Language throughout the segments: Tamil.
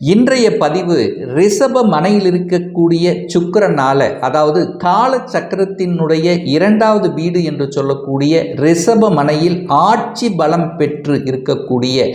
இன்றைய பதிவு ரிஷப மனையில் இருக்கக்கூடிய சுக்கரனால அதாவது கால சக்கரத்தினுடைய இரண்டாவது வீடு என்று சொல்லக்கூடிய ரிஷப மனையில் ஆட்சி பலம் பெற்று இருக்கக்கூடிய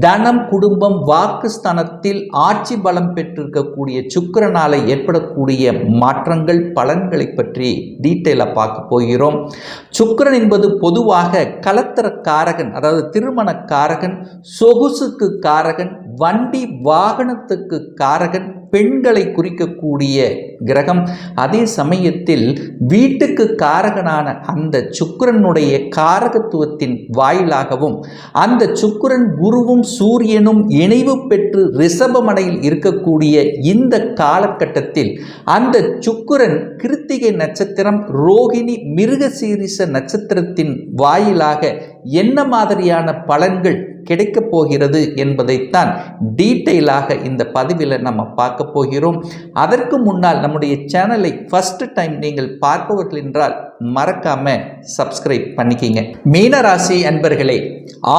தனம் குடும்பம் வாக்குஸ்தானத்தில் ஆட்சி பலம் பெற்றிருக்கக்கூடிய சுக்கரனால ஏற்படக்கூடிய மாற்றங்கள் பலன்களை பற்றி டீட்டெயிலாக பார்க்க போகிறோம். சுக்கரன் என்பது பொதுவாக கலத்தர காரகன் அதாவது திருமண காரகன் சொகுசுக்கு காரகன் வண்டி வாகனத்துக்கு காரகன் பெண்களை குறிக்கக்கூடிய கிரகம். அதே சமயத்தில் வீட்டுக்கு காரகனான அந்த சுக்கரனுடைய காரகத்துவத்தின் வாயிலாகவும் அந்த சுக்கரன் குருவும் சூரியனும் இணைவு பெற்று ரிஷபமனையில் இருக்கக்கூடிய இந்த காலகட்டத்தில் அந்த சுக்கரன் கிருத்திகை நட்சத்திரம் ரோகிணி மிருகசீரிச நட்சத்திரத்தின் வாயிலாக என்ன மாதிரியான பலன்கள் கிடைக்கப் போகிறது என்பதைத்தான் டீட்டெயிலாக இந்த பதிவில் நம்ம பார்க்க போகிறோம். அதற்கு முன்னால் நம்முடைய சேனலை ஃபஸ்ட்டு டைம் நீங்கள் பார்ப்பவர்கள் என்றால் மறக்காம சப்ஸ்கிரைப் பண்ணிக்கிங்க. மீனராசி அன்பர்களே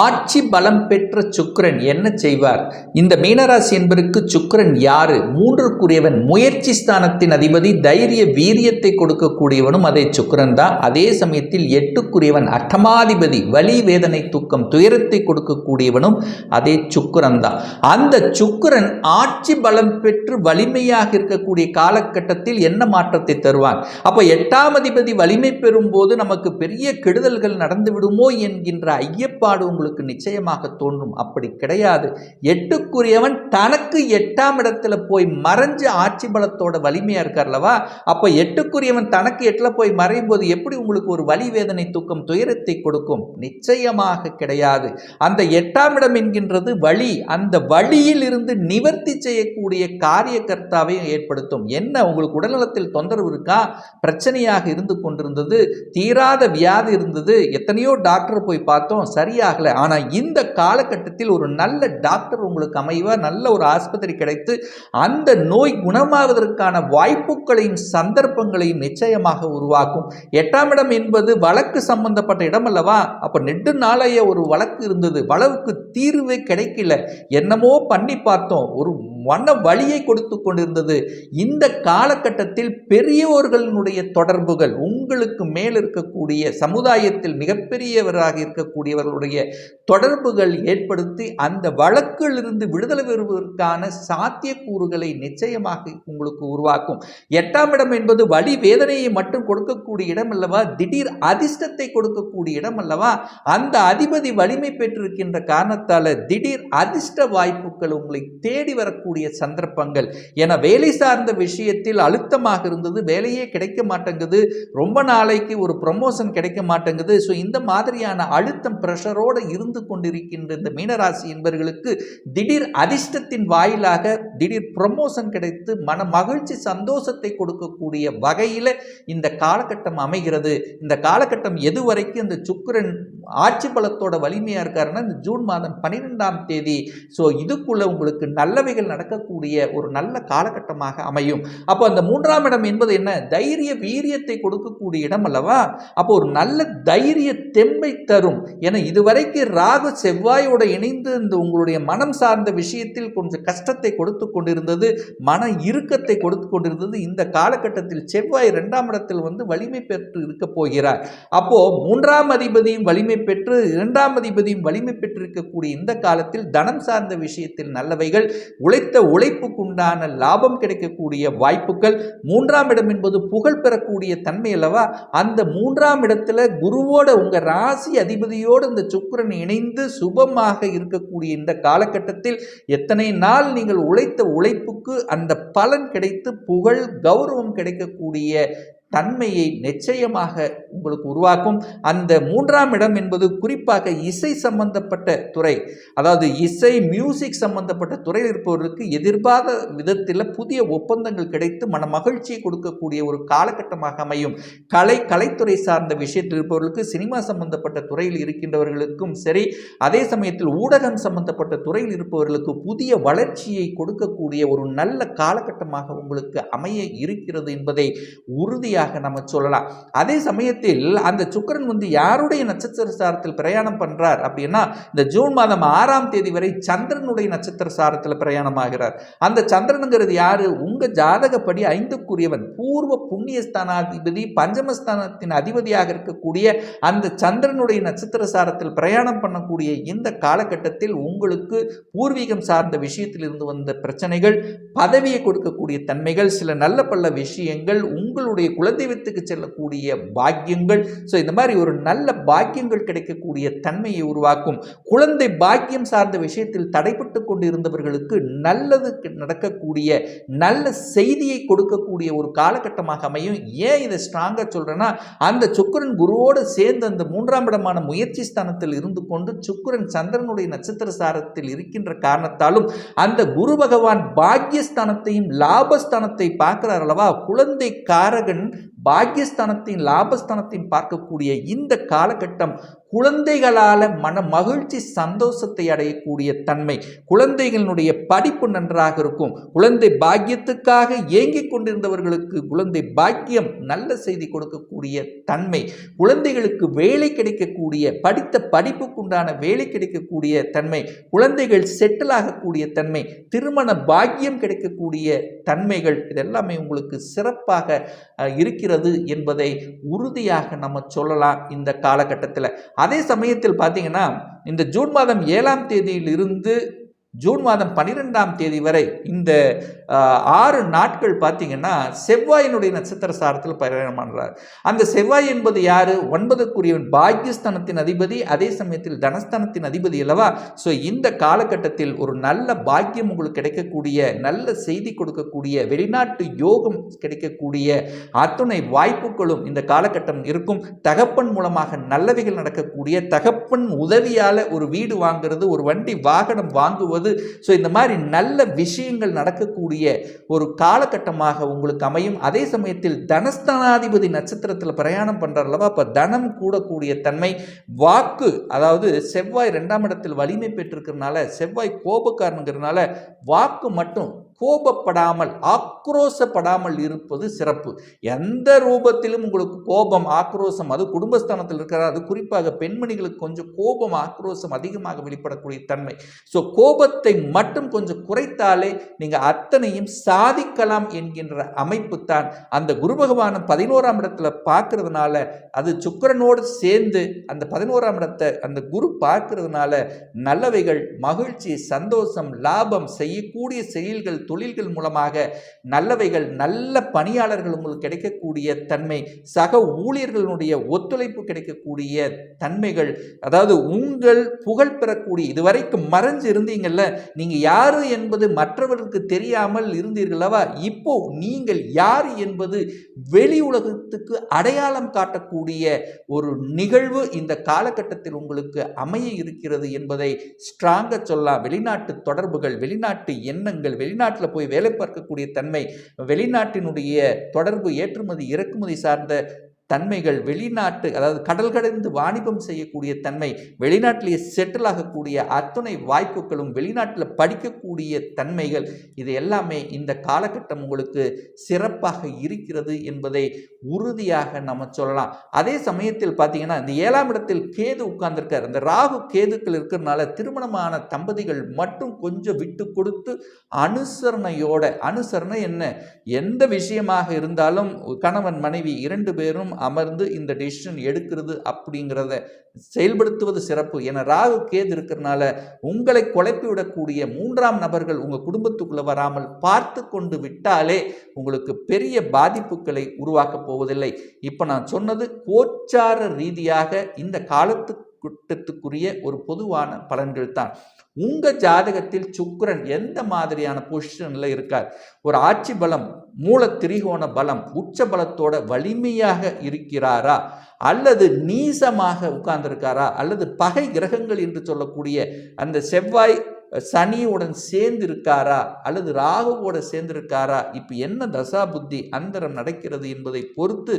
ஆட்சி பலம் பெற்ற சுக்கிரன் என்ன செய்வார்? இந்த மீனராசி என்பருக்கு சுக்கிரன் யாரு? மூன்றுக்குரியவன் முயற்சி ஸ்தானத்தின் அதிபதி தைரிய வீரியத்தை கொடுக்கக்கூடியவனும் அதே சுக்கரன் தான். அதே சமயத்தில் எட்டுக்குரியவன் அட்டமாதிபதி வலி வேதனை தூக்கம் துயரத்தை கொடுக்கக்கூடியவனும் அதே சுக்கரன் தான். அந்த சுக்கிரன் ஆட்சி பலம் பெற்று வலிமையாக இருக்கக்கூடிய காலகட்டத்தில் என்ன மாற்றத்தை தருவான்? அப்போ எட்டாம் அதிபதி வலிமை பெறும்போது நமக்கு பெரிய கெடுதல்கள் நடந்து விடுமோ என்கின்ற ஐயப்பாடு உங்களுக்கு நிச்சயமாக தோன்றும். அப்படி கிடையாது. எட்டுக்குரியவன் தனக்கு எட்டாம் இடத்துல போய் மறைஞ்சு ஆட்சி பலத்தோட வலிமையா இருக்கார்லவா? அப்போ எட்டுக்குரியவன் தனக்கு எட்டில் போய் மறையும் போது எப்படி உங்களுக்கு ஒரு வலி வேதனை தூக்கம் துயரத்தை கொடுக்கும்? நிச்சயமாக கிடையாது. அந்த எட்டாம் இடம் என்கின்றது வழி அந்த வழியில் இருந்து நிவர்த்தி செய்யக்கூடிய காரியகர்த்தாவையும் ஏற்படுத்தும். என்ன உங்களுக்கு உடல்நலத்தில் தொந்தரவு இருக்கா? பிரச்சனையாக இருந்து கொண்டிருந்த இருந்தது தீராத வியாதி இருந்தது. எத்தனையோ டாக்டர் போய் பார்த்தோம் சரியாகலை. ஆனால் இந்த காலகட்டத்தில் ஒரு நல்ல டாக்டர் உங்களுக்கு அமைவார் நல்ல ஒரு ஆஸ்பத்திரி கிடைத்து அந்த நோய் குணமாவதற்கான வாய்ப்புகளையும் சந்தர்ப்பங்களையும் நிச்சயமாக உருவாக்கும். எட்டாம் இடம் என்பது வழக்கு சம்பந்தப்பட்ட இடம் அல்லவா? அப்போ நெட்டு நாளைய ஒரு வழக்கு இருந்தது. வழக்கு தீர்வே கிடைக்கல. என்னமோ பண்ணி பார்த்தோம். ஒரு வண்ண வழியை கொடுத்து கொண்டிருந்தது. இந்த காலகட்டத்தில் பெரியவர்களினுடைய தொடர்புகள் உங்களுக்கு மேல் இருக்கக்கூடிய சமுதாயத்தில் மிகப்பெரியவராக இருக்கக்கூடியவர்களுடைய தொடர்புகள் ஏற்படுத்தி அந்த வழக்கிலிருந்து விடுதலை பெறுவதற்கான சாத்தியக்கூறுகளை நிச்சயமாக உங்களுக்கு உருவாக்கும். எட்டாம் இடம் என்பது வழி வேதனையை மட்டும் கொடுக்கக்கூடிய இடம் அல்லவா? திடீர் அதிர்ஷ்டத்தை கொடுக்கக்கூடிய இடம் அல்லவா? அந்த அதிபதி வலிமை பெற்றிருக்கின்ற காரணத்தால் திடீர் அதிர்ஷ்ட வாய்ப்புகள் உங்களை தேடி வரக்கூடிய சந்தர்ப்பங்கள். என வேலை சார்ந்த விஷயத்தில் அழுத்தமாக இருந்தது வேலையே கிடைக்க மாட்டேங்குது ரொம்ப நாளைக்கு ஒரு ப்ரமோஷன் கிடைக்க மாட்டேங்குது. ஸோ இந்த மாதிரியான அழுத்தம் ப்ரெஷரோடு இருந்து கொண்டிருக்கின்ற இந்த மீனராசி என்பவர்களுக்கு திடீர் அதிர்ஷ்டத்தின் வாயிலாக திடீர் ப்ரமோஷன் கிடைத்து மன மகிழ்ச்சி சந்தோஷத்தை கொடுக்கக்கூடிய வகையில் இந்த காலகட்டம் அமைகிறது. இந்த காலகட்டம் எது வரைக்கும் இந்த சுக்கிரன் ஆட்சி பலத்தோட வலிமையாக இருக்காருன்னா இந்த ஜூன் மாதம் பன்னிரெண்டாம் தேதி. ஸோ இதுக்குள்ளே உங்களுக்கு நல்லவைகள் நடக்கக்கூடிய ஒரு நல்ல காலகட்டமாக அமையும். அப்போ அந்த மூன்றாம் இடம் என்பது என்ன? தைரிய வீரியத்தை கொடுக்கக்கூடிய இடம் அல்லவா? அப்போ ஒரு நல்ல தைரிய தெம்பை தரும். என இதுவரைக்கும் ராகு செவ்வாயோட இணைந்து இந்த உங்களுடைய மனம் சார்ந்த விஷயத்தில் கொஞ்சம் கஷ்டத்தை கொடுத்து கொண்டிருந்தது மன இறுக்கத்தை கொடுத்து கொண்டிருந்தது இந்த காலகட்டத்தில் செவ்வாய் இரண்டாம் இடத்தில் வந்து வலிமை பெற்று இருக்க போகிறார். அப்போ மூன்றாம் அதிபதியும் வலிமை பெற்று இரண்டாம் அதிபதியும் வலிமை பெற்றிருக்கக்கூடிய இந்த காலத்தில் தனம் சார்ந்த விஷயத்தில் நல்லவைகள் உழைத்த உழைப்புக்குண்டான லாபம் கிடைக்கக்கூடிய வாய்ப்புகள் மூன்றாம் இடம் என்பது புகழ் பெறக்கூடிய தன்மை அல்லவா? அந்த மூன்றாம் இடத்துல குருவோட உங்கள் ராசி அதிபதியோடு இந்த சுக்கிரன் இணைந்து சுபமாக இருக்கக்கூடிய இந்த காலகட்டத்தில் எத்தனை நாள் நீங்கள் உழைத்த உழைப்புக்கு அந்த பலன் கிடைத்து புகழ் கௌரவம் கிடைக்கக்கூடிய தன்மையை நிச்சயமாக உங்களுக்கு உருவாக்கும். அந்த மூன்றாம் இடம் என்பது குறிப்பாக இசை சம்பந்தப்பட்ட துறை. அதாவது இசை மியூசிக் சம்பந்தப்பட்ட துறையில் இருப்பவர்களுக்கு எதிர்பார்த்த விதத்தில் புதிய ஒப்பந்தங்கள் கிடைத்து மன மகிழ்ச்சியை கொடுக்கக்கூடிய ஒரு காலகட்டமாக அமையும். கலை கலைத்துறை சார்ந்த விஷயத்தில் இருப்பவர்களுக்கு சினிமா சம்பந்தப்பட்ட துறையில் இருக்கின்றவர்களுக்கும் சரி அதே சமயத்தில் ஊடகம் சம்பந்தப்பட்ட துறையில் இருப்பவர்களுக்கு புதிய வளர்ச்சியை கொடுக்கக்கூடிய ஒரு நல்ல காலகட்டமாக உங்களுக்கு அமைய இருக்கிறது என்பதை உறுதியாக உறுதியாக நம்ம சொல்லலாம். அதே சமயத்தில் அந்த சுக்கிரன் வந்து யாருடைய நட்சத்திர சாரத்தில் பிரயாணம் பண்றார் அப்படின்னா இந்த ஜூன் மாதம் ஆறாம் தேதி வரை சந்திரனுடைய நட்சத்திர சாரத்தில் பிரயாணமாகிறார் அந்த சந்திரனுங்கிறது யாரு? உங்க ஜாதகப்படி ஐந்துக்குரியவன். பூர்வ புண்ணியஸ்தானாதிபதி பஞ்சமஸ்தானத்தின் அதிபதியாக இருக்கக்கூடிய அந்த சந்திரனுடைய நட்சத்திர சாரத்தில் பிரயாணம் பண்ணக்கூடிய இந்த காலகட்டத்தில் உங்களுக்கு பூர்வீகம் சார்ந்த விஷயத்தில் இருந்து வந்த பிரச்சனைகள் பதவியை கொடுக்கக்கூடிய தன்மைகள் சில நல்ல பல விஷயங்கள் உங்களுடைய குலதெய்வத்துக்கு செல்லக்கூடிய பாக்கியங்கள். ஸோ இந்த மாதிரி ஒரு நல்ல பாக்கியங்கள் கிடைக்கக்கூடிய தன்மையை உருவாக்கும். குழந்தை பாக்கியம் சார்ந்த விஷயத்தில் தடைப்பட்டு கொண்டு இருந்தவர்களுக்கு நல்லது நடக்கக்கூடிய நல்ல செய்தியை கொடுக்கக்கூடிய ஒரு காலகட்டமாக அமையும். ஏன் இதை ஸ்ட்ராங்காக சொல்கிறேன்னா அந்த சுக்கிரன் குருவோடு சேர்ந்து அந்த மூன்றாம் இடமான முயற்சி ஸ்தானத்தில் இருந்து கொண்டு சுக்கிரன் சந்திரனுடைய நட்சத்திர சாரத்தில் இருக்கின்ற காரணத்தாலும் அந்த குரு பகவான் பாக்கியஸ்தானத்தையும் லாபஸ்தானத்தை பார்க்கிறார் அல்லவா? குழந்தை காரகன் பாக்கியஸ்தானத்தையும் லாபஸ்தானத்தையும் பார்க்கக்கூடிய இந்த காலகட்டம் குழந்தைகளால் மன மகிழ்ச்சி சந்தோஷத்தை அடையக்கூடிய தன்மை குழந்தைகளினுடைய படிப்பு நன்றாக இருக்கும். குழந்தை பாக்கியத்துக்காக ஏங்கிக் கொண்டிருந்தவர்களுக்கு குழந்தை பாக்கியம் நல்ல செய்தி கொடுக்கக்கூடிய தன்மை குழந்தைகளுக்கு வேலை கிடைக்கக்கூடிய படித்த படிப்புக்குண்டான வேலை கிடைக்கக்கூடிய தன்மை குழந்தைகள் செட்டில் ஆகக்கூடிய தன்மை திருமண பாக்கியம் கிடைக்கக்கூடிய தன்மைகள் இதெல்லாமே உங்களுக்கு சிறப்பாக இருக்கிறது என்பதை உறுதியாக நம்ம சொல்லலாம் இந்த காலகட்டத்தில். அதே சமயத்தில் பார்த்தீங்கன்னா இந்த ஜூன் மாதம் ஏழாம் தேதியில் இருந்து ஜூன் மாதம் பன்னிரெண்டாம் தேதி வரை இந்த ஆறு நாட்கள் பார்த்தீங்கன்னா செவ்வாயினுடைய நட்சத்திர சாரத்தில் பயணம் பண்ணுறார் அந்த செவ்வாய் என்பது யார்? ஒன்பதுக்குரியவன் பாக்யஸ்தானத்தின் அதிபதி அதே சமயத்தில் தனஸ்தானத்தின் அதிபதி அல்லவா? ஸோ இந்த காலகட்டத்தில் ஒரு நல்ல பாக்கியம் உங்களுக்கு கிடைக்கக்கூடிய நல்ல செய்தி கொடுக்கக்கூடிய வெளிநாட்டு யோகம் கிடைக்கக்கூடிய அத்துணை வாய்ப்புகளும் இந்த காலகட்டம் இருக்கும். தகப்பன் மூலமாக நல்லவைகள் நடக்கக்கூடிய தகப்பன் உதவியால் ஒரு வீடு வாங்குறது ஒரு வண்டி வாகனம் வாங்குவது ஸோ இந்த மாதிரி நல்ல விஷயங்கள் நடக்கக்கூடிய ஒரு காலகட்டமாக உங்களுக்கு அமையும். அதே சமயத்தில் தனஸ்தானாதிபதி நட்சத்திரத்தில் பிரயாணம் பண்ணுறாருலவா அப்போ தனம் கூடக்கூடிய தன்மை வாக்கு அதாவது செவ்வாய் ரெண்டாம் இடத்தில் வலிமை பெற்றிருக்கிறதுனால செவ்வாய் கோபக்காரனுங்கிறதுனால வாக்கு மட்டும் கோபப்படாமல் ஆக்ரோசப்படாமல் இருப்பது சிறப்பு. எந்த ரூபத்திலும் உங்களுக்கு கோபம் ஆக்ரோசம் அது குடும்பஸ்தானத்தில் இருக்கிறார் அது குறிப்பாக பெண்மணிகளுக்கு கொஞ்சம் கோபம் ஆக்ரோசம் அதிகமாக வெளிப்படக்கூடிய தன்மை. ஸோ கோபத்தை மட்டும் கொஞ்சம் குறைத்தாலே நீங்கள் அத்தனையும் சாதிக்கலாம் என்கின்ற அமைப்பு தான். அந்த குரு பகவானும் பதினோராம் இடத்துல பார்க்கறதுனால அது சுக்கிரனோடு சேர்ந்து அந்த பதினோராம் இடத்தை அந்த குரு பார்க்கறதுனால நல்லவைகள் மகிழ்ச்சி சந்தோஷம் லாபம் செய்யக்கூடிய செயல்கள் தொழில்கள் மூலமாக நல்லவைகள் நல்ல பணியாளர்கள் உங்களுக்கு கிடைக்கக்கூடிய தன்மை சக ஊழியர்களுடைய ஒத்துழைப்பு கிடைக்கக்கூடிய தன்மைகள் அதாவது உங்கள் புகழ் பெறக்கூடிய இதுவரைக்கும் மறைஞ்சு இருந்தீங்கல்ல நீங்க யாரு என்பது மற்றவர்களுக்கு தெரியாமல் இருந்தீர்களவா இப்போ நீங்கள் யார் என்பது வெளி உலகத்துக்கு அடையாளம் காட்டக்கூடிய ஒரு நிகழ்வு இந்த காலகட்டத்தில் உங்களுக்கு அமைய இருக்கிறது என்பதை ஸ்ட்ராங்காக சொல்லலாம். வெளிநாட்டு தொடர்புகள் வெளிநாட்டு எண்ணங்கள் வெளிநாட்டு வெளிநாட்டில் போய் வேலை பார்க்கக்கூடிய தன்மை வெளிநாட்டினுடைய தொடர்பு ஏற்றுமதி இறக்குமதி சார்ந்த தன்மைகள் வெளிநாட்டு அதாவது கடல் கடந்து வாணிபம் செய்யக்கூடிய தன்மை வெளிநாட்டிலேயே செட்டில் ஆகக்கூடிய அத்துணை வாய்ப்புகளும் வெளிநாட்டில் படிக்கக்கூடிய தன்மைகள் இது எல்லாமே இந்த காலகட்டம் உங்களுக்கு சிறப்பாக இருக்கிறது என்பதை உறுதியாக நம்ம சொல்லலாம். அதே சமயத்தில் பார்த்தீங்கன்னா இந்த ஏழாம் இடத்தில் கேது உட்கார்ந்துருக்கார். அந்த ராகு கேதுக்கள் இருக்கிறதுனால திருமணமான தம்பதிகள் மட்டும் கொஞ்சம் விட்டு கொடுத்து அனுசரணையோட அனுசரணை என்ன? எந்த விஷயமாக இருந்தாலும் கணவன் மனைவி இரண்டு பேரும் அமர்ந்து இந்த டெசிஷன் எடுக்கிறது அப்படிங்கிறத செயல்படுத்துவது சிறப்பு. என ராகு கேது இருக்கிறனால உங்களை குழப்பி விடக்கூடிய மூன்றாம் நபர்கள் உங்கள் குடும்பத்துக்குள்ளே வராமல் பார்த்து கொண்டு விட்டாலே உங்களுக்கு பெரிய பாதிப்புகளை உருவாக்கப் போவதில்லை. இப்போ நான் சொன்னது கோச்சார ரீதியாக இந்த குட்டத்துக்குரிய ஒரு பொதுவான பலன்கள் தான். உங்கள் ஜாதகத்தில் சுக்கரன் எந்த மாதிரியான பொசிஷனில் இருக்கார்? ஒரு ஆட்சி பலம் மூல திரிகோண பலம் உச்ச பலத்தோட வலிமையாக இருக்கிறாரா? அல்லது நீசமாக உட்கார்ந்திருக்காரா? அல்லது பகை கிரகங்கள் என்று சொல்லக்கூடிய அந்த செவ்வாய் சனியுடன் சேர்ந்திருக்காரா? அல்லது ராகுவோட சேர்ந்திருக்காரா? இப்போ என்ன தசா புத்தி அந்தரம் நடக்கிறது என்பதை பொறுத்து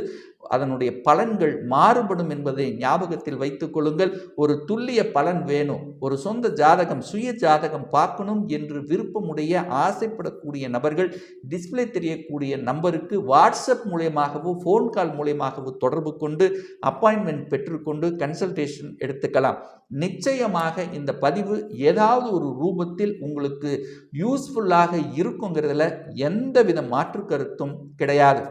அதனுடைய பலன்கள் மாறுபடும் என்பதை ஞாபகத்தில் வைத்துக் கொள்ளுங்கள். ஒரு துல்லிய பலன் வேணும். ஒரு சொந்த ஜாதகம் சுய ஜாதகம் பார்க்கணும் என்று விருப்பமுடைய ஆசைப்படக்கூடிய நபர்கள் டிஸ்ப்ளே தெரியக்கூடிய நம்பருக்கு வாட்ஸ்அப் மூலியமாகவோ ஃபோன் கால் மூலியமாகவோ தொடர்பு கொண்டு அப்பாயின்மெண்ட் பெற்றுக்கொண்டு கன்சல்டேஷன் எடுத்துக்கலாம். நிச்சயமாக இந்த பதிவு ஏதாவது ஒரு ரூபத்தில் உங்களுக்கு யூஸ்ஃபுல்லாக இருக்குங்கிறதுல எந்தவித மாற்று கருத்தும் கிடையாது.